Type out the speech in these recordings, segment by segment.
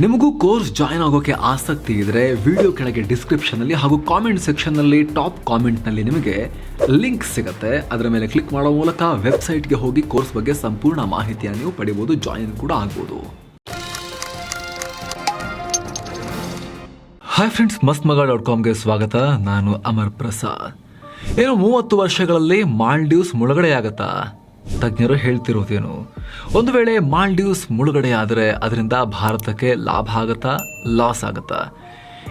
ನಿಮಗೂ course join ಆಗೋಕೆ ಆಸಕ್ತಿ ಇದ್ರೆ ವಿಡಿಯೋ ಕೆಳಗೆ ಡಿಸ್ಕ್ರಿಪ್ಷನ್ ಅಲ್ಲಿ ಹಾಗೂ ಕಾಮೆಂಟ್ ಸೆಕ್ಷನ್ನಲ್ಲಿ ಟಾಪ್ ಕಾಮೆಂಟ್ನಲ್ಲಿ ನಿಮಗೆ ಲಿಂಕ್ ಸಿಗುತ್ತೆ. ಅದರ ಮೇಲೆ ಕ್ಲಿಕ್ ಮಾಡೋ ಮೂಲಕ ವೆಬ್ಸೈಟ್ಗೆ ಹೋಗಿ ಕೋರ್ಸ್ ಬಗ್ಗೆ ಸಂಪೂರ್ಣ ಮಾಹಿತಿಯನ್ನು ನೀವು ಪಡಿಬೋದು ಜಾಯಿನ್ ಕೂಡ ಆಗ್ಬೋದು. ಹಾಯ್ ಫ್ರೆಂಡ್ಸ್ ಮಸ್ತ್ ಮಗ ಡಾಟ್ ಕಾಮ್ಗೆ ಸ್ವಾಗತ. ನಾನು ಅಮರ್ ಪ್ರಸಾದ್. ಏನು ಮೂವತ್ತು ವರ್ಷಗಳಲ್ಲಿ ಮಾಲ್ಡೀವ್ಸ್ ಮುಳುಗಡೆಯಾಗತ್ತಾ? ತಜ್ಞರು ಹೇಳ್ತಿರೋದೇನು? ಒಂದು ವೇಳೆ ಮಾಲ್ಡೀವ್ಸ್ ಮುಳುಗಡೆ ಆದರೆ ಅದರಿಂದ ಭಾರತಕ್ಕೆ ಲಾಭ ಆಗತ್ತಾ, ಲಾಸ್ ಆಗತ್ತಾ?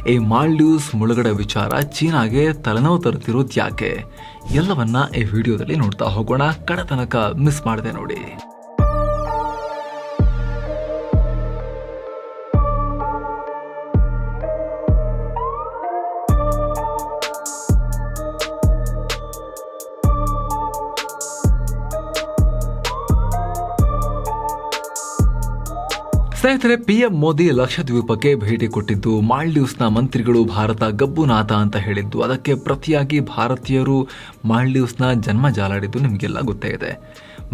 ಈ ಮಾಲ್ಡೀವ್ಸ್ ಮುಳುಗಡೆ ವಿಚಾರ ಚೀನಾಗೆ ತಲೆನೋವು ತರುತ್ತಿರೋದು ಯಾಕೆ ಎಲ್ಲವನ್ನ ಈ ವಿಡಿಯೋದಲ್ಲಿ ನೋಡ್ತಾ ಹೋಗೋಣ. ಕಡತನಕ ಮಿಸ್ ಮಾಡಿದೆ ನೋಡಿ. ಸ್ನೇಹಿತರೆ, ಪಿಎಂ ಮೋದಿ ಲಕ್ಷದ್ವೀಪಕ್ಕೆ ಭೇಟಿ ಕೊಟ್ಟಿದ್ದು, ಮಾಲ್ಡೀವ್ಸ್ನ ಮಂತ್ರಿಗಳು ಭಾರತ ಗಬ್ಬುನಾಥ ಅಂತ ಹೇಳಿದ್ದು, ಅದಕ್ಕೆ ಪ್ರತಿಯಾಗಿ ಭಾರತೀಯರು ಮಾಲ್ಡೀವ್ಸ್ನ ಜನ್ಮ ಜಾಲಾಡಿದ್ದು ನಿಮಗೆಲ್ಲ ಗೊತ್ತೇ ಇದೆ.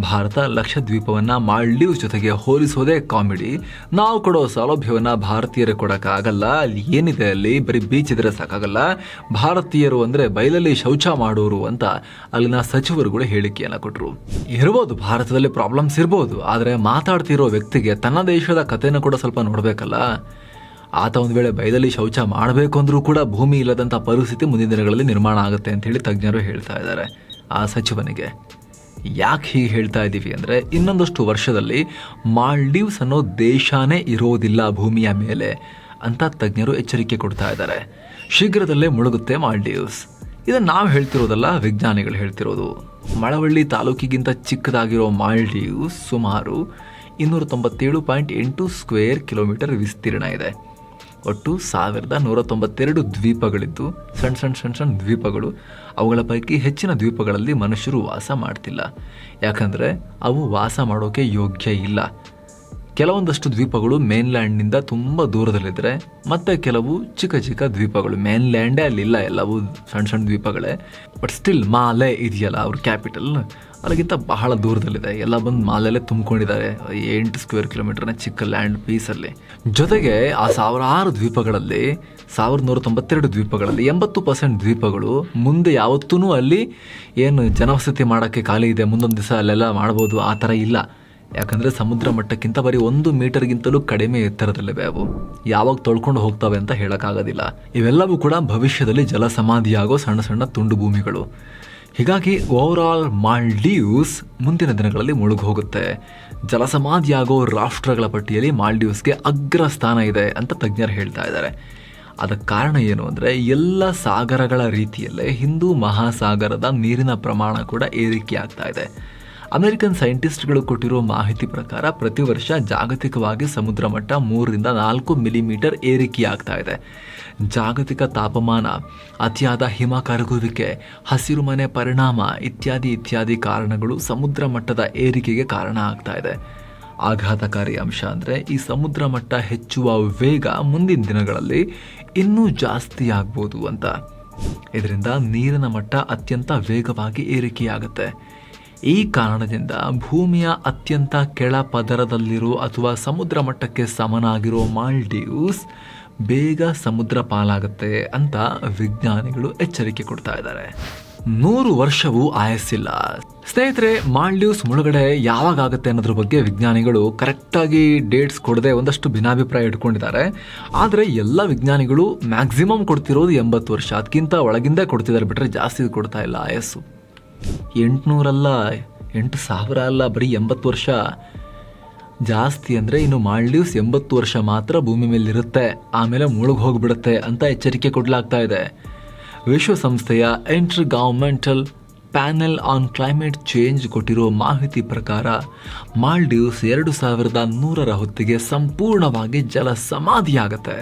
ಭಾರತ ಲಕ್ಷದ್ವೀಪವನ್ನು ಮಾಲ್ಡೀವ್ಸ್ ಜೊತೆಗೆ ಹೋಲಿಸೋದೇ ಕಾಮಿಡಿ. ನಾವು ಕೊಡೋ ಸೌಲಭ್ಯವನ್ನು ಭಾರತೀಯರು ಕೊಡೋಕ್ಕಾಗಲ್ಲ. ಅಲ್ಲಿ ಏನಿದೆ ಅಲ್ಲಿ? ಬರೀ ಬೀಚ್ ಇದ್ರೆ ಸಾಕಾಗಲ್ಲ. ಭಾರತೀಯರು ಅಂದರೆ ಬಯಲಲ್ಲಿ ಶೌಚ ಮಾಡೋರು ಅಂತ ಅಲ್ಲಿನ ಸಚಿವರುಗಳು ಹೇಳಿಕೆಯನ್ನು ಕೊಟ್ಟರು ಇರ್ಬೋದು, ಭಾರತದಲ್ಲಿ ಪ್ರಾಬ್ಲಮ್ಸ್ ಇರ್ಬೋದು, ಆದರೆ ಮಾತಾಡ್ತಿರೋ ವ್ಯಕ್ತಿಗೆ ತನ್ನ ದೇಶದ ಕಥೆನ ಕೂಡ ಸ್ವಲ್ಪ ನೋಡಬೇಕಲ್ಲ. ಆತ ಒಂದು ವೇಳೆ ಬಯಲಲ್ಲಿ ಶೌಚ ಮಾಡಬೇಕು ಅಂದರೂ ಕೂಡ ಭೂಮಿ ಇಲ್ಲದಂಥ ಪರಿಸ್ಥಿತಿ ಮುಂದಿನ ದಿನಗಳಲ್ಲಿ ನಿರ್ಮಾಣ ಆಗುತ್ತೆ ಅಂತ ಹೇಳಿ ತಜ್ಞರು ಹೇಳ್ತಾ ಇದ್ದಾರೆ. ಆ ಸಚಿವನಿಗೆ. ಯಾಕೆ ಹೀಗೆ ಹೇಳ್ತಾ ಇದ್ದೀವಿ ಅಂದರೆ ಇನ್ನೊಂದಷ್ಟು ವರ್ಷದಲ್ಲಿ ಮಾಲ್ಡೀವ್ಸ್ ಅನ್ನೋ ದೇಶನೇ ಇರೋದಿಲ್ಲ ಭೂಮಿಯ ಮೇಲೆ ಅಂತ ತಜ್ಞರು ಎಚ್ಚರಿಕೆ ಕೊಡ್ತಾ ಇದ್ದಾರೆ. ಶೀಘ್ರದಲ್ಲೇ ಮುಳುಗುತ್ತೆ ಮಾಲ್ಡೀವ್ಸ್. ಇದನ್ನು ನಾವು ಹೇಳ್ತಿರೋದಲ್ಲ, ವಿಜ್ಞಾನಿಗಳು ಹೇಳ್ತಿರೋದು. ಮಳವಳ್ಳಿ ತಾಲೂಕಿಗಿಂತ ಚಿಕ್ಕದಾಗಿರೋ ಮಾಲ್ಡೀವ್ಸ್ ಸುಮಾರು ಇನ್ನೂರ ತೊಂಬತ್ತೇಳು ಪಾಯಿಂಟ್ ಎಂಟು ಸ್ಕ್ವೇರ್ ಕಿಲೋಮೀಟರ್ ವಿಸ್ತೀರ್ಣ ಇದೆ. ಒಟ್ಟು ಸಾವಿರದ ನೂರ ತೊಂಬತ್ತೆರಡು ದ್ವೀಪಗಳಿದ್ದು ಸಣ್ಣ ಸಣ್ಣ ಸಣ್ಣ ಸಣ್ಣ ದ್ವೀಪಗಳು, ಅವುಗಳ ಪೈಕಿ ಹೆಚ್ಚಿನ ದ್ವೀಪಗಳಲ್ಲಿ ಮನುಷ್ಯರು ವಾಸ ಮಾಡ್ತಿಲ್ಲ. ಯಾಕಂದರೆ ಅವು ವಾಸ ಮಾಡೋಕೆ ಯೋಗ್ಯ ಇಲ್ಲ. ಕೆಲವೊಂದಷ್ಟು ದ್ವೀಪಗಳು ಮೇನ್ಲ್ಯಾಂಡ್ನಿಂದ ತುಂಬ ದೂರದಲ್ಲಿದ್ದರೆ ಮತ್ತು ಕೆಲವು ಚಿಕ್ಕ ಚಿಕ್ಕ ದ್ವೀಪಗಳು, ಮೇನ್ಲ್ಯಾಂಡೇ ಅಲ್ಲಿಲ್ಲ ಎಲ್ಲವೂ ಸಣ್ಣ ಸಣ್ಣ ದ್ವೀಪಗಳೇ. ಬಟ್ ಸ್ಟಿಲ್ ಮಾಲೆ ಇದೆಯಲ್ಲ ಅವ್ರ ಕ್ಯಾಪಿಟಲ್ ಅಲ್ಲಿಗಿಂತ ಬಹಳ ದೂರದಲ್ಲಿದೆ. ಎಲ್ಲ ಬಂದು ಮಾಲಲ್ಲೇ ತುಂಬಿಕೊಂಡಿದ್ದಾರೆ. ಎಂಟು ಸ್ಕ್ವೇರ್ ಕಿಲೋಮೀಟರ್ನ ಚಿಕ್ಕ ಲ್ಯಾಂಡ್ ಪೀಸಲ್ಲಿ ಜೊತೆಗೆ ಆ ಸಾವಿರಾರು ದ್ವೀಪಗಳಲ್ಲಿ ಸಾವಿರದ ನೂರ ತೊಂಬತ್ತೆರಡು ದ್ವೀಪಗಳಲ್ಲಿ ಎಂಬತ್ತು ಪರ್ಸೆಂಟ್ ದ್ವೀಪಗಳು ಮುಂದೆ ಯಾವತ್ತೂ ಅಲ್ಲಿ ಏನು ಜನವಸತಿ ಮಾಡೋಕ್ಕೆ ಖಾಲಿ ಇದೆ. ಮುಂದೊಂದು ದಿವಸ ಅಲ್ಲೆಲ್ಲ ಮಾಡ್ಬೋದು. ಆ ಥರ ಇಲ್ಲ. ಯಾಕಂದರೆ ಸಮುದ್ರ ಮಟ್ಟಕ್ಕಿಂತ ಬರೀ ಒಂದು ಮೀಟರ್ಗಿಂತಲೂ ಕಡಿಮೆ ಎತ್ತರದಲ್ಲಿವೆ ಅವು. ಯಾವಾಗ ತೊಳ್ಕೊಂಡು ಹೋಗ್ತವೆ ಅಂತ ಹೇಳೋಕ್ಕಾಗೋದಿಲ್ಲ. ಇವೆಲ್ಲವೂ ಕೂಡ ಭವಿಷ್ಯದಲ್ಲಿ ಜಲಸಮಾಧಿಯಾಗೋ ಸಣ್ಣ ಸಣ್ಣ ತುಂಡು ಭೂಮಿಗಳು. ಹೀಗಾಗಿ ಓವರ್ ಆಲ್ ಮಾಲ್ಡೀವ್ಸ್ ಮುಂದಿನ ದಿನಗಳಲ್ಲಿ ಮುಳುಗು ಹೋಗುತ್ತೆ ಜಲಸಮಾಧಿಯಾಗೋ ರಾಷ್ಟ್ರಗಳ ಪಟ್ಟಿಯಲ್ಲಿ ಮಾಲ್ಡೀವ್ಸ್ಗೆ ಅಗ್ರ ಸ್ಥಾನ ಇದೆ ಅಂತ ತಜ್ಞರು ಹೇಳ್ತಾ ಇದ್ದಾರೆ. ಅದಕ್ಕೆ ಕಾರಣ ಏನು ಅಂದರೆ, ಎಲ್ಲ ಸಾಗರಗಳ ರೀತಿಯಲ್ಲೇ ಹಿಂದೂ ಮಹಾಸಾಗರದ ನೀರಿನ ಪ್ರಮಾಣ ಕೂಡ ಏರಿಕೆ ಆಗ್ತಾ ಇದೆ. ಅಮೆರಿಕನ್ ಸೈಂಟಿಸ್ಟ್ಗಳು ಕೊಟ್ಟಿರೋ ಮಾಹಿತಿ ಪ್ರಕಾರ ಪ್ರತಿ ವರ್ಷ ಜಾಗತಿಕವಾಗಿ ಸಮುದ್ರ ಮಟ್ಟ ಮೂರರಿಂದ ನಾಲ್ಕು ಮಿಲಿಮೀಟರ್ ಏರಿಕೆಯಾಗ್ತಾ ಇದೆ. ಜಾಗತಿಕ ತಾಪಮಾನ, ಅತಿಯಾದ ಹಿಮ ಕರಗುವಿಕೆ ಹಸಿರುಮನೆ ಪರಿಣಾಮ ಇತ್ಯಾದಿ ಇತ್ಯಾದಿ ಕಾರಣಗಳು ಸಮುದ್ರ ಮಟ್ಟದ ಏರಿಕೆಗೆ ಕಾರಣ ಆಗ್ತಾ ಇದೆ. ಆಘಾತಕಾರಿ ಅಂಶ ಅಂದರೆ ಈ ಸಮುದ್ರ ಮಟ್ಟ ಹೆಚ್ಚುವ ವೇಗ ಮುಂದಿನ ದಿನಗಳಲ್ಲಿ ಇನ್ನೂ ಜಾಸ್ತಿ ಆಗ್ಬೋದು ಅಂತ. ಇದರಿಂದ ನೀರಿನ ಮಟ್ಟ ಅತ್ಯಂತ ವೇಗವಾಗಿ ಏರಿಕೆಯಾಗುತ್ತೆ. ಈ ಕಾರಣದಿಂದ ಭೂಮಿಯ ಅತ್ಯಂತ ಕೆಳ ಪದರದಲ್ಲಿರೋ ಅಥವಾ ಸಮುದ್ರ ಮಟ್ಟಕ್ಕೆ ಸಮನಾಗಿರೋ ಮಾಲ್ಡೀವ್ಸ್ ಬೇಗ ಸಮುದ್ರ ಪಾಲಾಗುತ್ತೆ ಅಂತ ವಿಜ್ಞಾನಿಗಳು ಎಚ್ಚರಿಕೆ ಕೊಡ್ತಾ ಇದ್ದಾರೆ. ನೂರು ವರ್ಷವೂ ಆಯಸ್ಸಿಲ್ಲ. ಸ್ನೇಹಿತರೆ, ಮಾಲ್ಡೀವ್ಸ್ ಮುಳುಗಡೆ ಯಾವಾಗ ಆಗುತ್ತೆ ಅನ್ನೋದ್ರ ಬಗ್ಗೆ ವಿಜ್ಞಾನಿಗಳು ಕರೆಕ್ಟಾಗಿ ಡೇಟ್ಸ್ ಕೊಡದೆ ಒಂದಷ್ಟು ಭಿನ್ನಾಭಿಪ್ರಾಯ ಇಟ್ಕೊಂಡಿದ್ದಾರೆ. ಆದರೆ ಎಲ್ಲ ವಿಜ್ಞಾನಿಗಳು ಮ್ಯಾಕ್ಸಿಮಮ್ ಕೊಡ್ತಿರೋದು ಎಂಬತ್ತು ವರ್ಷ ಅದಕ್ಕಿಂತ ಒಳಗಿಂದ ಕೊಡ್ತಿದ್ದಾರೆ ಬಿಟ್ಟರೆ ಜಾಸ್ತಿ ಕೊಡ್ತಾ ಇಲ್ಲ. ಆಯಸ್ಸು ಎಂಟುನೂರಲ್ಲ, ಎಂಟು ಸಾವಿರ ಅಲ್ಲ, ಬರೀ ಎಂಬತ್ತು ವರ್ಷ. ಜಾಸ್ತಿ ಅಂದರೆ ಇನ್ನು ಮಾಲ್ಡೀವ್ಸ್ ಎಂಬತ್ತು ವರ್ಷ ಮಾತ್ರ ಭೂಮಿ ಮೇಲೆ ಇರುತ್ತೆ ಆಮೇಲೆ ಮುಳುಗ್ ಹೋಗಿಬಿಡುತ್ತೆ ಅಂತ ಎಚ್ಚರಿಕೆ ಕೊಡಲಾಗ್ತಾ ಇದೆ. ವಿಶ್ವಸಂಸ್ಥೆಯ intergovernmental panel on climate change ಕೊಟ್ಟಿರೋ ಮಾಹಿತಿ ಪ್ರಕಾರ, ಮಾಲ್ಡೀವ್ಸ್ ಎರಡು ಸಾವಿರದ ನೂರರ ಹೊತ್ತಿಗೆ ಸಂಪೂರ್ಣವಾಗಿ ಜಲ ಸಮಾಧಿಯಾಗತ್ತೆ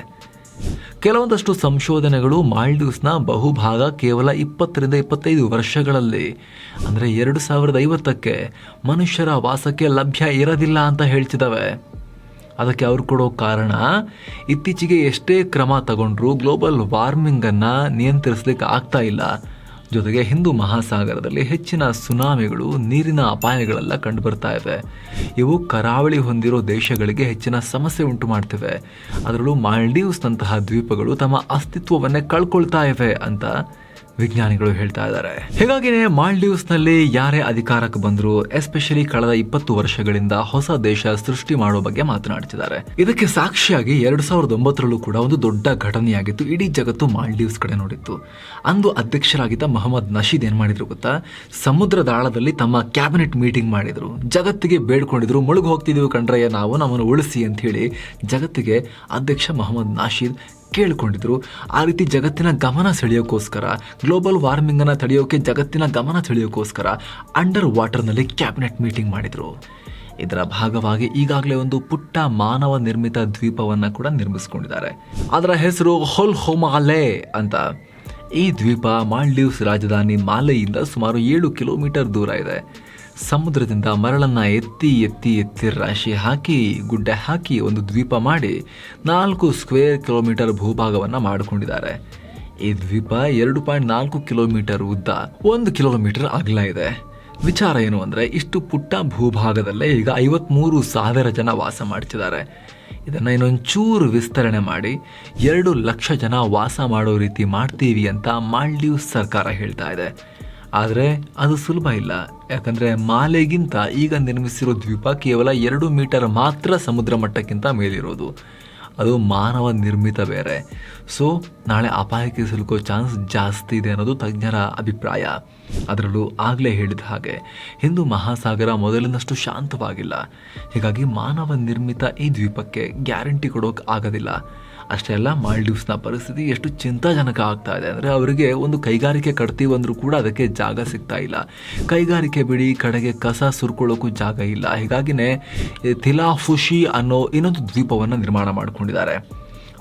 ಕೆಲವೊಂದಷ್ಟು ಸಂಶೋಧನೆಗಳು ಮಾಲ್ಡೀವ್ಸ್ನ ಬಹುಭಾಗ ಕೇವಲ ಇಪ್ಪತ್ತರಿಂದ ಇಪ್ಪತ್ತೈದು ವರ್ಷಗಳಲ್ಲಿ. ಅಂದರೆ ಎರಡು ಸಾವಿರದ ಐವತ್ತಕ್ಕೆ ಮನುಷ್ಯರ ವಾಸಕ್ಕೆ ಲಭ್ಯ ಇರೋದಿಲ್ಲ ಅಂತ ಹೇಳ್ತಿದ್ದಾವೆ ಅದಕ್ಕೆ ಅವ್ರು ಕೊಡೋ ಕಾರಣ, ಇತ್ತೀಚೆಗೆ ಎಷ್ಟೇ ಕ್ರಮ ತಗೊಂಡ್ರು ಗ್ಲೋಬಲ್ ವಾರ್ಮಿಂಗನ್ನು ನಿಯಂತ್ರಿಸಲಿಕ್ಕೆ ಆಗ್ತಾ ಇಲ್ಲ. ಜೊತೆಗೆ ಹಿಂದೂ ಮಹಾಸಾಗರದಲ್ಲಿ ಹೆಚ್ಚಿನ ಸುನಾಮಿಗಳು, ನೀರಿನ ಅಪಾಯಗಳೆಲ್ಲ ಕಂಡುಬರ್ತಾ ಇವೆ ಇವು ಕರಾವಳಿ ಹೊಂದಿರೋ ದೇಶಗಳಿಗೆ ಹೆಚ್ಚಿನ ಸಮಸ್ಯೆ ಉಂಟು ಮಾಡ್ತಿವೆ. ಅದರಲ್ಲೂ ಮಾಲ್ಡೀವ್ಸ್ನಂತಹ ದ್ವೀಪಗಳು ತಮ್ಮ ಅಸ್ತಿತ್ವವನ್ನೇ ಕಳ್ಕೊಳ್ತಾ ಇವೆ ಅಂತ ವಿಜ್ಞಾನಿಗಳು ಹೇಳ್ತಾ ಇದ್ದಾರೆ. ಹೀಗಾಗಿನೇ ಮಾಲ್ಡೀವ್ಸ್ನಲ್ಲಿ ಯಾರೇ ಅಧಿಕಾರಕ್ಕೆ ಬಂದ್ರು ಎಸ್ಪೆಷಲಿ ಕಳೆದ ಇಪ್ಪತ್ತು ವರ್ಷಗಳಿಂದ ಹೊಸ ದೇಶ ಸೃಷ್ಟಿ ಮಾಡುವ ಬಗ್ಗೆ ಮಾತನಾಡ್ತಿದ್ದಾರೆ. ಇದಕ್ಕೆ ಸಾಕ್ಷಿಯಾಗಿ ಎರಡ್ ಸಾವಿರದ ಒಂಬತ್ತರಲ್ಲೂ ಕೂಡ ಒಂದು ದೊಡ್ಡ ಘಟನೆಯಾಗಿತ್ತು ಇಡೀ ಜಗತ್ತು ಮಾಲ್ಡೀವ್ಸ್ ಕಡೆ ನೋಡಿತ್ತು. ಅಂದು ಅಧ್ಯಕ್ಷರಾಗಿದ್ದ ಮೊಹಮ್ಮದ್ ನಶೀದ್ ಏನ್ ಮಾಡಿದ್ರು ಗೊತ್ತಾ? ಸಮುದ್ರ ದಾಳದಲ್ಲಿ ತಮ್ಮ ಕ್ಯಾಬಿನೆಟ್ ಮೀಟಿಂಗ್ ಮಾಡಿದ್ರು. ಜಗತ್ತಿಗೆ ಬೇಡ್ಕೊಂಡಿದ್ರು, ಮುಳುಗು ಹೋಗ್ತಿದೀವಿ ಕಂಡ್ರಯ್ಯ ನಾವು ನಮ್ಮನ್ನು ಉಳಿಸಿ ಅಂತ ಹೇಳಿ ಜಗತ್ತಿಗೆ ಅಧ್ಯಕ್ಷ ಮೊಹಮ್ಮದ್ ನಾಶೀದ್ ಕೇಳಿಕೊಂಡಿದ್ರು. ಆ ರೀತಿ ಜಗತ್ತಿನ ಗಮನ ಸೆಳೆಯೋಕ್ಕೋಸ್ಕರ ಗ್ಲೋಬಲ್ ವಾರ್ಮಿಂಗನ್ನು ತಡೆಯೋಕೆ ಜಗತ್ತಿನ ಗಮನ ಸೆಳೆಯೋಕ್ಕೋಸ್ಕರ ಅಂಡರ್ ವಾಟರ್ನಲ್ಲಿ ಕ್ಯಾಬಿನೆಟ್ ಮೀಟಿಂಗ್ ಮಾಡಿದರು. ಇದರ ಭಾಗವಾಗಿ ಈಗಾಗಲೇ ಒಂದು ಪುಟ್ಟ ಮಾನವ ನಿರ್ಮಿತ ದ್ವೀಪವನ್ನು ಕೂಡ ನಿರ್ಮಿಸಿಕೊಂಡಿದ್ದಾರೆ. ಅದರ ಹೆಸರು ಹೊಲ್ ಹೋಮಾಲೆ ಅಂತ. ಈ ದ್ವೀಪ ಮಾಲ್ಡೀವ್ಸ್ ರಾಜಧಾನಿ ಮಾಲೆಯಿಂದ ಸುಮಾರು ಏಳು ಕಿಲೋಮೀಟರ್ ದೂರ ಇದೆ. ಸಮುದ್ರದಿಂದ ಮರಳನ್ನು ಎತ್ತಿ ಎತ್ತಿ ಎತ್ತಿ ರಾಶಿ ಹಾಕಿ, ಗುಡ್ಡೆ ಹಾಕಿ ಒಂದು ದ್ವೀಪ ಮಾಡಿ ನಾಲ್ಕು ಸ್ಕ್ವೇರ್ ಕಿಲೋಮೀಟರ್ ಭೂಭಾಗವನ್ನು ಮಾಡಿಕೊಂಡಿದ್ದಾರೆ. ಈ ದ್ವೀಪ ಎರಡು ಪಾಯಿಂಟ್ ನಾಲ್ಕು ಕಿಲೋಮೀಟರ್ ಉದ್ದ ಒಂದು ಕಿಲೋಮೀಟರ್ ಅಗಲ ಇದೆ. ವಿಚಾರ ಏನು ಅಂದರೆ ಇಷ್ಟು ಪುಟ್ಟ ಭೂಭಾಗದಲ್ಲೇ ಈಗ ಐವತ್ಮೂರು ಸಾವಿರ ಜನ ವಾಸ ಮಾಡ್ತಿದ್ದಾರೆ. ಇದನ್ನು ಇನ್ನೊಂಚೂರು ವಿಸ್ತರಣೆ ಮಾಡಿ ಎರಡು ಲಕ್ಷ ಜನ ವಾಸ ಮಾಡೋ ರೀತಿ ಮಾಡ್ತೀವಿ ಅಂತ ಮಾಲ್ಡೀವ್ಸ್ ಸರ್ಕಾರ ಹೇಳ್ತಾ ಇದೆ. ಆದರೆ ಅದು ಸುಲಭ ಇಲ್ಲ. ಯಾಕಂದರೆ ಮಾಲೆಗಿಂತ ಈಗ ನಿರ್ಮಿಸಿರೋ ದ್ವೀಪ ಕೇವಲ ಎರಡು ಮೀಟರ್ ಮಾತ್ರ ಸಮುದ್ರ ಮಟ್ಟಕ್ಕಿಂತ ಮೇಲಿರೋದು. ಅದು ಮಾನವ ನಿರ್ಮಿತ ಬೇರೆ. ಸೊ ನಾಳೆ ಅಪಾಯಕ್ಕೆ ಸಿಲುಕೋ ಚಾನ್ಸ್ ಜಾಸ್ತಿ ಇದೆ ಅನ್ನೋದು ತಜ್ಞರ ಅಭಿಪ್ರಾಯ. ಅದರಲ್ಲೂ ಆಗಲೇ ಹೇಳಿದ ಹಾಗೆ, ಹಿಂದೂ ಮಹಾಸಾಗರ ಮೊದಲಿನಷ್ಟು ಶಾಂತವಾಗಿಲ್ಲ. ಹೀಗಾಗಿ ಮಾನವ ನಿರ್ಮಿತ ಈ ದ್ವೀಪಕ್ಕೆ ಗ್ಯಾರಂಟಿ ಕೊಡೋಕೆ ಆಗೋದಿಲ್ಲ. ಅಷ್ಟೇ ಅಲ್ಲ ಮಾಲ್ಡೀವ್ಸ್ನ ಪರಿಸ್ಥಿತಿ ಎಷ್ಟು ಚಿಂತಾಜನಕ ಆಗ್ತಾ ಇದೆ ಅಂದರೆ ಅವರಿಗೆ ಒಂದು ಕೈಗಾರಿಕೆ ಕಟ್ತೀವಂದರೂ ಕೂಡ ಅದಕ್ಕೆ ಜಾಗ ಸಿಗ್ತಾ ಇಲ್ಲ. ಕೈಗಾರಿಕೆ ಬಿಡಿ, ಕಡೆಗೆ ಕಸ ಸುರ್ಕೊಳ್ಳೋಕ್ಕೂ ಜಾಗ ಇಲ್ಲ. ಹೀಗಾಗಿನೇ ಥಿಲಾಫುಷಿ ಅನ್ನೋ ಇನ್ನೊಂದು ದ್ವೀಪವನ್ನು ನಿರ್ಮಾಣ ಮಾಡಿಕೊಂಡಿದ್ದಾರೆ.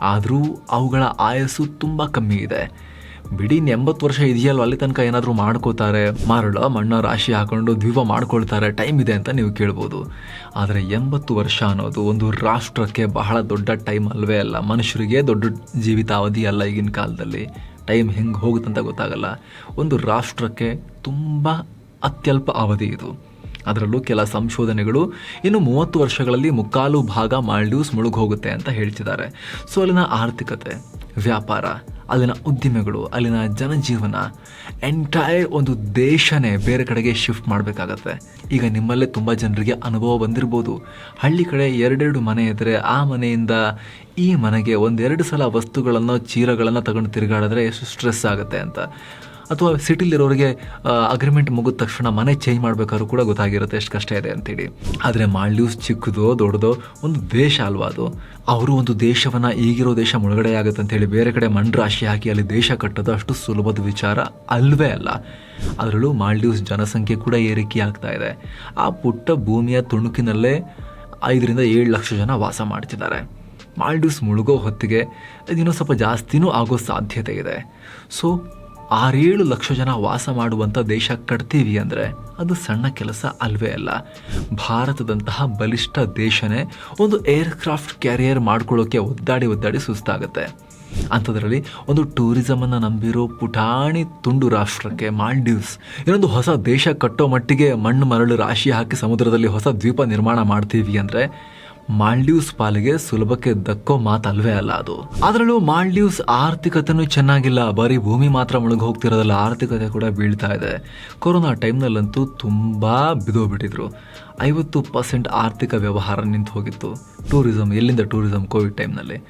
ಆದರೂ ಅವುಗಳ ಆಯಸ್ಸು ತುಂಬ ಕಮ್ಮಿ ಇದೆ. ಬಿಡಿ ಎಂಬತ್ತು ವರ್ಷ ಇದೆಯಲ್ವ ಅಲ್ಲಿ ತನಕ ಏನಾದರೂ ಮಾಡ್ಕೋತಾರೆ. ಮರಳ ಮಣ್ಣ ರಾಶಿ ಹಾಕೊಂಡು ದ್ವೀಪ ಮಾಡ್ಕೊಳ್ತಾರೆ. ಟೈಮ್ ಇದೆ ಅಂತ ನೀವು ಕೇಳ್ಬೋದು. ಆದರೆ ಎಂಬತ್ತು ವರ್ಷ ಅನ್ನೋದು ಒಂದು ರಾಷ್ಟ್ರಕ್ಕೆ ಬಹಳ ದೊಡ್ಡ ಟೈಮ್ ಅಲ್ವೇ ಅಲ್ಲ. ಮನುಷ್ಯರಿಗೆ ದೊಡ್ಡ ಜೀವಿತಾವಧಿ ಅಲ್ಲ ಈಗಿನ ಕಾಲದಲ್ಲಿ. ಟೈಮ್ ಹೆಂಗೆ ಹೋಗುತ್ತಂತ ಗೊತ್ತಾಗಲ್ಲ. ಒಂದು ರಾಷ್ಟ್ರಕ್ಕೆ ತುಂಬ ಅತ್ಯಲ್ಪ ಅವಧಿ ಇದು. ಅದರಲ್ಲೂ ಕೆಲ ಸಂಶೋಧನೆಗಳು ಇನ್ನು ಮೂವತ್ತು ವರ್ಷಗಳಲ್ಲಿ ಮುಕ್ಕಾಲು ಭಾಗ ಮಾಲ್ಡೀವ್ಸ್ ಮುಳುಗೋಗುತ್ತೆ ಅಂತ ಹೇಳ್ತಿದ್ದಾರೆ. ಸೊ, ಅಲ್ಲಿನ ಆರ್ಥಿಕತೆ, ವ್ಯಾಪಾರ, ಅಲ್ಲಿನ ಉದ್ದಿಮೆಗಳು, ಅಲ್ಲಿನ ಜನಜೀವನ ಎಂಟೈರ್ ಒಂದು ದೇಶನೇ ಬೇರೆ ಕಡೆಗೆ ಶಿಫ್ಟ್ ಮಾಡಬೇಕಾಗತ್ತೆ. ಈಗ ನಿಮ್ಮಲ್ಲೇ ತುಂಬ ಜನರಿಗೆ ಅನುಭವ ಬಂದಿರ್ಬೋದು. ಹಳ್ಳಿ ಕಡೆ ಎರಡೆರಡು ಮನೆ ಇದ್ದರೆ ಆ ಮನೆಯಿಂದ ಈ ಮನೆಗೆ ಒಂದೆರಡು ಸಲ ವಸ್ತುಗಳನ್ನು, ಚೀಲಗಳನ್ನು ತಗೊಂಡು ತಿರುಗಾಡಿದ್ರೆ ಎಷ್ಟು ಸ್ಟ್ರೆಸ್ ಆಗುತ್ತೆ ಅಂತ. ಅಥವಾ ಸಿಟಿಲಿರೋರಿಗೆ ಅಗ್ರಿಮೆಂಟ್ ಮುಗಿದ ತಕ್ಷಣ ಮನೆ ಚೇಂಜ್ ಮಾಡಬೇಕಾದ್ರೂ ಕೂಡ ಗೊತ್ತಾಗಿರುತ್ತೆ ಎಷ್ಟು ಕಷ್ಟ ಇದೆ ಅಂತೇಳಿ ಆದರೆ ಮಾಲ್ಡೀವ್ಸ್ ಚಿಕ್ಕದೋ ದೊಡ್ಡದೋ ಒಂದು ದೇಶ ಅಲ್ವಾ ಅದು? ಅವರು ಒಂದು ದೇಶವನ್ನು ಈಗಿರೋ ದೇಶ ಮುಳುಗಡೆ ಆಗುತ್ತೆ ಅಂತೇಳಿ ಬೇರೆ ಕಡೆ ಮಣ್ಣು ಹಾಕಿ ಅಲ್ಲಿ ದೇಶ ಕಟ್ಟೋದು ಅಷ್ಟು ಸುಲಭದ ವಿಚಾರ ಅಲ್ವೇ ಅಲ್ಲ. ಅದರಲ್ಲೂ ಮಾಲ್ಡೀವ್ಸ್ ಜನಸಂಖ್ಯೆ ಕೂಡ ಏರಿಕೆ ಆಗ್ತಾ ಇದೆ. ಆ ಪುಟ್ಟ ಭೂಮಿಯ ತುಣುಕಿನಲ್ಲೇ ಐದರಿಂದ ಏಳು ಲಕ್ಷ ಜನ ವಾಸ ಮಾಡ್ತಿದ್ದಾರೆ. ಮಾಲ್ಡೀವ್ಸ್ ಮುಳುಗೋ ಹೊತ್ತಿಗೆ ಇನ್ನೂ ಸ್ವಲ್ಪ ಜಾಸ್ತಿನೂ ಆಗೋ ಸಾಧ್ಯತೆ ಇದೆ. ಸೊ ಆರೇಳು ಲಕ್ಷ ಜನ ವಾಸ ಮಾಡುವಂಥ ದೇಶ ಕಟ್ತೀವಿ ಅಂದರೆ ಅದು ಸಣ್ಣ ಕೆಲಸ ಅಲ್ವೇ ಅಲ್ಲ. ಭಾರತದಂತಹ ಬಲಿಷ್ಠ ದೇಶನೇ ಒಂದು ಏರ್ಕ್ರಾಫ್ಟ್ ಕ್ಯಾರಿಯರ್ ಮಾಡ್ಕೊಳ್ಳೋಕ್ಕೆ ಒದ್ದಾಡಿ ಒದ್ದಾಡಿ ಸುಸ್ತಾಗುತ್ತೆ. ಅಂಥದ್ರಲ್ಲಿ ಒಂದು ಟೂರಿಸಮನ್ನು ನಂಬಿರೋ ಪುಟಾಣಿ ತುಂಡು ರಾಷ್ಟ್ರಕ್ಕೆ ಮಾಲ್ಡೀವ್ಸ್ ಇನ್ನೊಂದು ಹೊಸ ದೇಶ ಕಟ್ಟೋ ಮಟ್ಟಿಗೆ ಮಣ್ಣು ಮರಳು ರಾಶಿ ಹಾಕಿ ಸಮುದ್ರದಲ್ಲಿ ಹೊಸ ದ್ವೀಪ ನಿರ್ಮಾಣ ಮಾಡ್ತೀವಿ ಅಂದರೆ ಮಾಲ್ಡೀವ್ಸ್ ಪಾಲಿಗೆ ಸುಲಭಕ್ಕೆ ದಕ್ಕೋ ಮಾತಲ್ವೇ ಅಲ್ಲ ಅದು. ಅದರಲ್ಲೂ ಮಾಲ್ಡೀವ್ಸ್ ಆರ್ಥಿಕತೆನೂ ಚೆನ್ನಾಗಿಲ್ಲ. ಬರೀ ಭೂಮಿ ಮಾತ್ರ ಮುಳುಗಿ ಹೋಗ್ತಿರೋದಲ್ಲ ಆರ್ಥಿಕತೆ ಕೂಡ ಬೀಳ್ತಾ ಇದೆ. ಕೊರೋನಾ ಟೈಮ್ನಲ್ಲಂತೂ ತುಂಬ ಬಿದ್ದೋಗ್ಬಿಟ್ಟಿದ್ರು ಐವತ್ತು ಪರ್ಸೆಂಟ್ ಆರ್ಥಿಕ ವ್ಯವಹಾರ ನಿಂತು ಹೋಗಿತ್ತು ಟೂರಿಸಂ, ಎಲ್ಲಿಂದ ಟೂರಿಸಂ ಕೋವಿಡ್ ಟೈಮ್ನಲ್ಲಿ.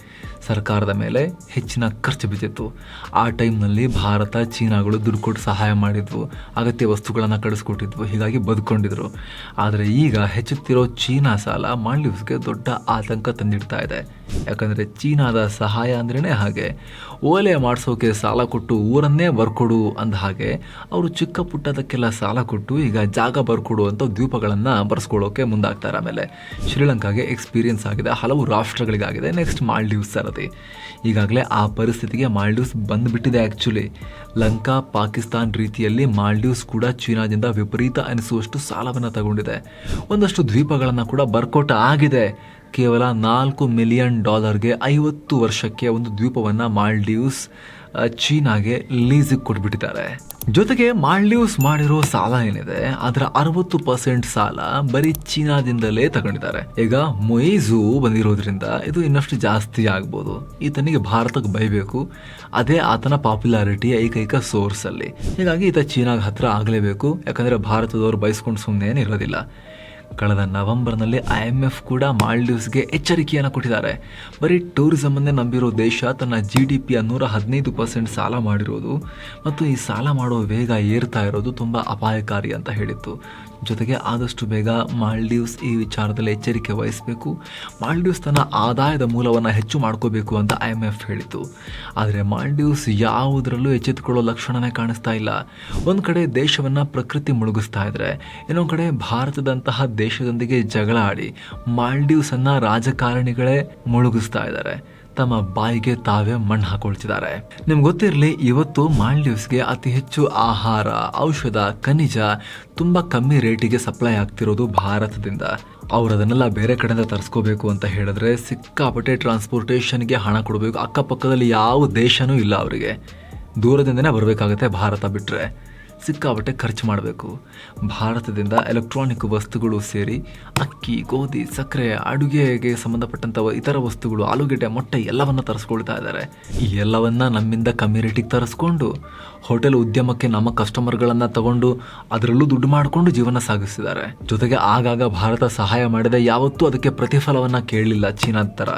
ಸರ್ಕಾರದ ಮೇಲೆ ಹೆಚ್ಚಿನ ಖರ್ಚು ಬಿದ್ದಿತ್ತು. ಆ ಟೈಮ್ನಲ್ಲಿ ಭಾರತ, ಚೀನಾಗಳು ದುಡ್ಡು ಕೊಟ್ಟು ಸಹಾಯ ಮಾಡಿದ್ವು. ಅಗತ್ಯ ವಸ್ತುಗಳನ್ನು ಕಳಿಸ್ಕೊಟ್ಟಿದ್ವು. ಹೀಗಾಗಿ ಬದುಕೊಂಡಿದ್ರು. ಆದರೆ ಈಗ ಹೆಚ್ಚುತ್ತಿರೋ ಚೀನಾ ಸಾಲ ಮಾಲ್ಡೀವ್ಸ್ಗೆ ದೊಡ್ಡ ಆತಂಕ ತಂದಿಡ್ತಾ ಇದೆ. ಯಾಕಂದರೆ ಚೀನಾದ ಸಹಾಯ ಅಂದ್ರೇ ಹಾಗೆ. ಓಲೆ ಮಾಡಿಸೋಕೆ ಸಾಲ ಕೊಟ್ಟು ಊರನ್ನೇ ಬರ್ಕೊಡು ಅಂದ ಹಾಗೆ ಅವರು ಚಿಕ್ಕ ಪುಟ್ಟದಕ್ಕೆಲ್ಲ ಸಾಲ ಕೊಟ್ಟು ಈಗ ಜಾಗ ಬರ್ಕೊಡು ಅಂತ ದ್ವೀಪಗಳನ್ನು ಬರ್ಸ್ಕೊಳ್ಳೋಕೆ ಮುಂದಾಗ್ತಾರೆ ಆಮೇಲೆ. ಶ್ರೀಲಂಕಾಗೆ ಎಕ್ಸ್ಪೀರಿಯನ್ಸ್ ಆಗಿದೆ. ಹಲವು ರಾಷ್ಟ್ರಗಳಿಗಾಗಿದೆ. ನೆಕ್ಸ್ಟ್ ಮಾಲ್ಡೀವ್ಸ್ ಸರದಿ ಈಗಾಗಲೇ ಆ ಪರಿಸ್ಥಿತಿಗೆ ಮಾಲ್ಡೀವ್ಸ್ ಬಂದುಬಿಟ್ಟಿದೆ ಆ್ಯಕ್ಚುಲಿ ಲಂಕಾ, ಪಾಕಿಸ್ತಾನ್ ರೀತಿಯಲ್ಲಿ ಮಾಲ್ಡೀವ್ಸ್ ಕೂಡ ಚೀನಾದಿಂದ ವಿಪರೀತ ಅನಿಸುವಷ್ಟು ಸಾಲವನ್ನು ತಗೊಂಡಿದೆ. ಒಂದಷ್ಟು ದ್ವೀಪಗಳನ್ನು ಕೂಡ ಬರ್ಕೋಟ ಆಗಿದೆ. ಕೇವಲ ನಾಲ್ಕು ಮಿಲಿಯನ್ ಡಾಲರ್ಗೆ ಐವತ್ತು ವರ್ಷಕ್ಕೆ ಒಂದು ದ್ವೀಪವನ್ನು ಮಾಲ್ಡೀವ್ಸ್ ಚೀನಾಗೆ ಲೀಸಿಗೆ ಕೊಟ್ಬಿಟ್ಟಿದ್ದಾರೆ. ಜೊತೆಗೆ ಮಾಲ್ಡೀವ್ಸ್ ಮಾಡಿರೋ ಸಾಲ ಏನಿದೆ, ಅದರ ಅರವತ್ತು ಪರ್ಸೆಂಟ್ ಸಾಲ ಬರೀ ಚೀನಾದಿಂದಲೇ ತಗೊಂಡಿದ್ದಾರೆ. ಈಗ ಮೊಯಿಜು ಬಂದಿರೋದ್ರಿಂದ ಇದು ಇನ್ನಷ್ಟು ಜಾಸ್ತಿ ಆಗ್ಬೋದು. ಈತನಿಗೆ ಭಾರತಕ್ಕೆ ಬೈಬೇಕು, ಅದೇ ಆತನ ಪಾಪ್ಯುಲಾರಿಟಿ ಏಕೈಕ ಸೋರ್ಸ್ ಅಲ್ಲಿ ಹೀಗಾಗಿ ಈತ ಚೀನಾಗ ಹತ್ರ ಆಗಲೇಬೇಕು, ಯಾಕಂದ್ರೆ ಭಾರತದವರು ಬಯಸ್ಕೊಂಡು ಸುಮ್ಮನೆ ಇರೋದಿಲ್ಲ ಕಳೆದ ನವೆಂಬರ್ನಲ್ಲಿ ಐ ಎಂ ಎಫ್ ಕೂಡ ಮಾಲ್ಡೀವ್ಸ್ಗೆ ಎಚ್ಚರಿಕೆಯನ್ನು ಕೊಟ್ಟಿದ್ದಾರೆ. ಬರೀ ಟೂರಿಸಮನ್ನೇ ನಂಬಿರೋ ದೇಶ ತನ್ನ ಜಿ ಡಿ ಪಿಯ ನೂರ ಹದಿನೈದು ಪರ್ಸೆಂಟ್ ಸಾಲ ಮಾಡಿರೋದು ಮತ್ತು ಈ ಸಾಲ ಮಾಡೋ ವೇಗ ಏರ್ತಾ ಇರೋದು ತುಂಬ ಅಪಾಯಕಾರಿ ಅಂತ ಹೇಳಿತ್ತು. ಜೊತೆಗೆ ಆದಷ್ಟು ಬೇಗ ಮಾಲ್ಡೀವ್ಸ್ ಈ ವಿಚಾರದಲ್ಲಿ ಎಚ್ಚರಿಕೆ ವಹಿಸಬೇಕು. ಮಾಲ್ಡೀವ್ಸ್ ತನ್ನ ಆದಾಯದ ಮೂಲವನ್ನು ಹೆಚ್ಚು ಮಾಡ್ಕೋಬೇಕು ಅಂತ ಐ ಎಂ ಎಫ್ ಹೇಳಿತು. ಆದರೆ ಮಾಲ್ಡೀವ್ಸ್ ಯಾವುದರಲ್ಲೂ ಎಚ್ಚೆತ್ತುಕೊಳ್ಳೋ ಲಕ್ಷಣವೇ ಕಾಣಿಸ್ತಾ ಇಲ್ಲ. ಒಂದು ಕಡೆ ದೇಶವನ್ನು ಪ್ರಕೃತಿ ಮುಳುಗಿಸ್ತಾ ಇದ್ದರೆ ಇನ್ನೊಂದು ಕಡೆ ಭಾರತದಂತಹ ದೇಶದೊಂದಿಗೆ ಜಗಳ ಆಡಿ ಮಾಲ್ಡೀವ್ಸನ್ನು ರಾಜಕಾರಣಿಗಳೇ ಮುಳುಗಿಸ್ತಾ ಇದ್ದಾರೆ ತಮ್ಮ ಬಾಯಿಗೆ ತಾವೇ ಮಣ್ಣು ಹಾಕೊಳ್ತಿದ್ದಾರೆ. ನಿಮ್ಗೆ ಗೊತ್ತಿರಲಿ, ಇವತ್ತು ಮಾಲ್ಡೀವ್ಸ್ಗೆ ಅತಿ ಹೆಚ್ಚು ಆಹಾರ, ಔಷಧ, ಖನಿಜ ತುಂಬ ಕಮ್ಮಿ ರೇಟಿಗೆ ಸಪ್ಲೈ ಆಗ್ತಿರೋದು ಭಾರತದಿಂದ. ಅವ್ರು ಅದನ್ನೆಲ್ಲ ಬೇರೆ ಕಡೆಯಿಂದ ತರಿಸ್ಕೋಬೇಕು ಅಂತ ಹೇಳಿದ್ರೆ ಸಿಕ್ಕಾಪಟ್ಟೆ ಟ್ರಾನ್ಸ್ಪೋರ್ಟೇಷನ್ಗೆ ಹಣ ಕೊಡಬೇಕು. ಅಕ್ಕಪಕ್ಕದಲ್ಲಿ ಯಾವ ದೇಶನೂ ಇಲ್ಲ ಅವರಿಗೆ. ದೂರದಿಂದನೇ ಬರಬೇಕಾಗತ್ತೆ ಭಾರತ ಬಿಟ್ಟರೆ ಸಿಕ್ಕಾಪಟ್ಟೆ ಖರ್ಚು ಮಾಡಬೇಕು. ಭಾರತದಿಂದ ಎಲೆಕ್ಟ್ರಾನಿಕ್ ವಸ್ತುಗಳು ಸೇರಿ ಅಕ್ಕಿ, ಗೋಧಿ, ಸಕ್ಕರೆ, ಅಡುಗೆಗೆ ಸಂಬಂಧಪಟ್ಟಂಥ ಇತರ ವಸ್ತುಗಳು, ಆಲೂಗೆಡ್ಡೆ, ಮೊಟ್ಟೆ ಎಲ್ಲವನ್ನ ತರಿಸ್ಕೊಳ್ತಾ ಇದ್ದಾರೆ. ಈ ಎಲ್ಲವನ್ನ ನಮ್ಮಿಂದ ಕಮ್ಮಿ ರೇಟಿಗೆ ತರಿಸ್ಕೊಂಡು ಹೋಟೆಲ್ ಉದ್ಯಮಕ್ಕೆ ನಮ್ಮ ಕಸ್ಟಮರ್ಗಳನ್ನು ತಗೊಂಡು ಅದರಲ್ಲೂ ದುಡ್ಡು ಮಾಡಿಕೊಂಡು ಜೀವನ ಸಾಗಿಸ್ತಿದ್ದಾರೆ. ಜೊತೆಗೆ ಆಗಾಗ ಭಾರತ ಸಹಾಯ ಮಾಡಿದೆ ಯಾವತ್ತೂ ಅದಕ್ಕೆ ಪ್ರತಿಫಲವನ್ನು ಕೇಳಲಿಲ್ಲ ಚೀನಾದ ಥರ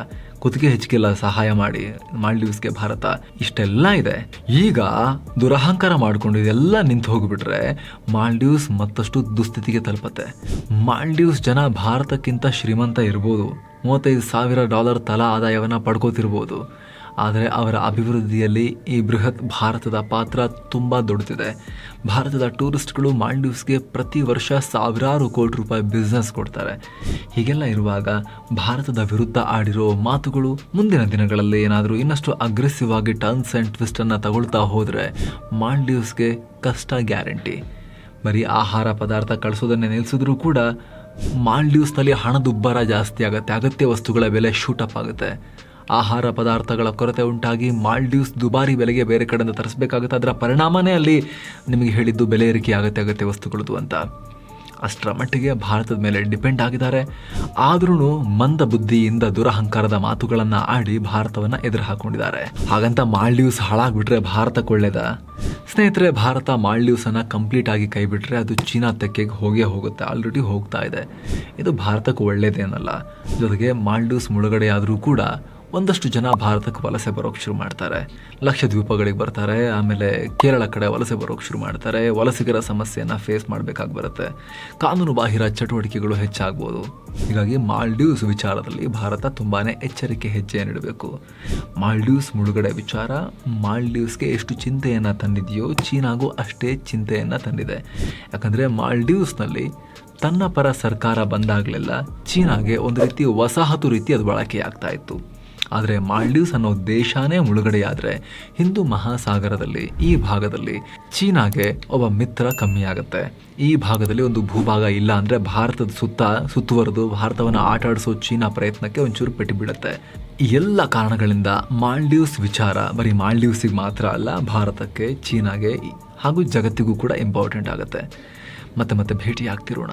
ಕುತ್ತಿಗೆ ಹೆಚ್ಚಿಗೆಲ್ಲ ಸಹಾಯ ಮಾಡಿ ಮಾಲ್ಡೀವ್ಸ್ಗೆ ಭಾರತ ಇಷ್ಟೆಲ್ಲ ಇದೆ. ಈಗ ದುರಹಂಕಾರ ಮಾಡಿಕೊಂಡು ಇದೆಲ್ಲ ನಿಂತು ಹೋಗ್ಬಿಟ್ರೆ ಮಾಲ್ಡೀವ್ಸ್ ಮತ್ತಷ್ಟು ದುಸ್ಥಿತಿಗೆ ತಲುಪತ್ತೆ. ಮಾಲ್ಡೀವ್ಸ್ ಜನ ಭಾರತಕ್ಕಿಂತ ಶ್ರೀಮಂತ ಇರ್ಬೋದು. ಮೂವತ್ತೈದು ಸಾವಿರ ಡಾಲರ್ ತಲಾ ಆದಾಯವನ್ನು ಪಡ್ಕೋತಿರ್ಬೋದು. ಆದರೆ ಅವರ ಅಭಿವೃದ್ಧಿಯಲ್ಲಿ ಈ ಬೃಹತ್ ಭಾರತದ ಪಾತ್ರ ತುಂಬ ದೊಡ್ಡದಿದೆ. ಭಾರತದ ಟೂರಿಸ್ಟ್ಗಳು ಮಾಲ್ಡೀವ್ಸ್ಗೆ ಪ್ರತಿ ವರ್ಷ ಸಾವಿರಾರು ಕೋಟಿ ರೂಪಾಯಿ ಬಿಸ್ನೆಸ್ ಕೊಡ್ತಾರೆ. ಹೀಗೆಲ್ಲ ಇರುವಾಗ ಭಾರತದ ವಿರುದ್ಧ ಆಡಿರೋ ಮಾತುಗಳು ಮುಂದಿನ ದಿನಗಳಲ್ಲಿ ಏನಾದರೂ ಇನ್ನಷ್ಟು ಅಗ್ರೆಸಿವ್ ಆಗಿ ಟರ್ನ್ಸ್ ಆ್ಯಂಡ್ ಟ್ವಿಸ್ಟನ್ನು ತಗೊಳ್ತಾ ಹೋದರೆ ಮಾಲ್ಡೀವ್ಸ್ಗೆ ಕಷ್ಟ ಗ್ಯಾರಂಟಿ. ಬರೀ ಆಹಾರ ಪದಾರ್ಥ ಕಳಿಸೋದನ್ನೇ ನಿಲ್ಲಿಸಿದ್ರೂ ಕೂಡ ಮಾಲ್ಡೀವ್ಸ್ನಲ್ಲಿ ಹಣದುಬ್ಬರ ಜಾಸ್ತಿ ಆಗುತ್ತೆ. ಅಗತ್ಯ ವಸ್ತುಗಳ ಬೆಲೆ ಶೂಟಪ್ ಆಗುತ್ತೆ. ಆಹಾರ ಪದಾರ್ಥಗಳ ಕೊರತೆ ಉಂಟಾಗಿ ಮಾಲ್ಡೀವ್ಸ್ ದುಬಾರಿ ಬೆಲೆಗೆ ಬೇರೆ ಕಡೆಯಿಂದ ತರಿಸಬೇಕಾಗುತ್ತೆ. ಅದರ ಪರಿಣಾಮನೇ ಅಲ್ಲಿ ನಿಮಗೆ ಹೇಳಿದ್ದು ಬೆಲೆ ಏರಿಕೆ ಆಗುತ್ತೆ ಅಗತ್ಯ ವಸ್ತುಗಳದ್ದು ಅಂತ. ಅಷ್ಟರ ಮಟ್ಟಿಗೆ ಭಾರತದ ಮೇಲೆ ಡಿಪೆಂಡ್ ಆಗಿದ್ದಾರೆ. ಆದ್ರೂ ಮಂದ ಬುದ್ಧಿಯಿಂದ ದುರಹಂಕಾರದ ಮಾತುಗಳನ್ನು ಆಡಿ ಭಾರತವನ್ನು ಎದುರು ಹಾಕೊಂಡಿದ್ದಾರೆ. ಹಾಗಂತ ಮಾಲ್ಡೀವ್ಸ್ ಹಾಳಾಗ್ಬಿಟ್ರೆ ಭಾರತಕ್ಕೆ ಒಳ್ಳೇದ? ಸ್ನೇಹಿತರೆ, ಭಾರತ ಮಾಲ್ಡೀವ್ಸ್ ಅನ್ನ ಕಂಪ್ಲೀಟ್ ಆಗಿ ಕೈ ಬಿಟ್ರೆ ಅದು ಚೀನಾ ತೆಕ್ಕೆಗೆ ಹೋಗೇ ಹೋಗುತ್ತೆ, ಆಲ್ರೆಡಿ ಹೋಗ್ತಾ ಇದೆ. ಇದು ಭಾರತಕ್ಕೆ ಒಳ್ಳೇದೇನಲ್ಲ ಜೊತೆಗೆ ಮಾಲ್ಡೀವ್ಸ್ ಮುಳುಗಡೆ ಆದರೂ ಕೂಡ ಒಂದಷ್ಟು ಜನ ಭಾರತಕ್ಕೆ ವಲಸೆ ಬರೋಕ್ಕೆ ಶುರು ಮಾಡ್ತಾರೆ. ಲಕ್ಷದ್ವೀಪಗಳಿಗೆ ಬರ್ತಾರೆ. ಆಮೇಲೆ ಕೇರಳ ಕಡೆ ವಲಸೆ ಬರೋಕ್ಕೆ ಶುರು ಮಾಡ್ತಾರೆ. ವಲಸಿಗರ ಸಮಸ್ಯೆಯನ್ನು ಫೇಸ್ ಮಾಡಬೇಕಾಗಿ ಬರುತ್ತೆ. ಕಾನೂನು ಬಾಹಿರ ಚಟುವಟಿಕೆಗಳು ಹೆಚ್ಚಾಗ್ಬೋದು. ಹೀಗಾಗಿ ಮಾಲ್ಡೀವ್ಸ್ ವಿಚಾರದಲ್ಲಿ ಭಾರತ ತುಂಬಾ ಎಚ್ಚರಿಕೆ ಹೆಜ್ಜೆ ಇಡಬೇಕು ಮಾಲ್ಡೀವ್ಸ್ ಮುಳುಗಡೆ ವಿಚಾರ, ಮಾಲ್ಡೀವ್ಸ್ಗೆ ಎಷ್ಟು ಚಿಂತೆಯನ್ನು ತಂದಿದೆಯೋ ಚೀನಾಗೂ ಅಷ್ಟೇ ಚಿಂತೆಯನ್ನು ತಂದಿದೆ. ಯಾಕಂದರೆ ಮಾಲ್ಡೀವ್ಸ್ನಲ್ಲಿ ತನ್ನ ಪರ ಸರ್ಕಾರ ಬಂದಾಗಲೆಲ್ಲ ಚೀನಾಗೆ ಒಂದು ರೀತಿ ವಸಾಹತು ರೀತಿ ಅದು ಬಳಕೆಯಾಗ್ತಾ ಇತ್ತು. ಆದರೆ ಮಾಲ್ಡೀವ್ಸ್ ಅನ್ನೋ ದೇಶನೇ ಮುಳುಗಡೆಯಾದರೆ ಹಿಂದೂ ಮಹಾಸಾಗರದಲ್ಲಿ, ಈ ಭಾಗದಲ್ಲಿ ಚೀನಾಗೆ ಒಬ್ಬ ಮಿತ್ರ ಕಮ್ಮಿ ಆಗುತ್ತೆ ಈ ಭಾಗದಲ್ಲಿ ಒಂದು ಭೂಭಾಗ ಇಲ್ಲ ಅಂದರೆ ಭಾರತದ ಸುತ್ತ, ಸುತ್ತುವರೆದು ಭಾರತವನ್ನು ಆಟ ಆಡಿಸೋ ಚೀನಾ ಪ್ರಯತ್ನಕ್ಕೆ ಒಂಚೂರು ಪೆಟ್ಟು ಬೀಳುತ್ತೆ. ಎಲ್ಲ ಕಾರಣಗಳಿಂದ ಮಾಲ್ಡೀವ್ಸ್ ವಿಚಾರ ಬರೀ ಮಾಲ್ಡೀವ್ಸಿಗೆ ಮಾತ್ರ ಅಲ್ಲ, ಭಾರತಕ್ಕೆ, ಚೀನಾಗೆ ಹಾಗೂ ಜಗತ್ತಿಗೂ ಕೂಡ ಇಂಪಾರ್ಟೆಂಟ್ ಆಗುತ್ತೆ. ಮತ್ತೆ ಮತ್ತೆ ಭೇಟಿ ಆಗ್ತಿರೋಣ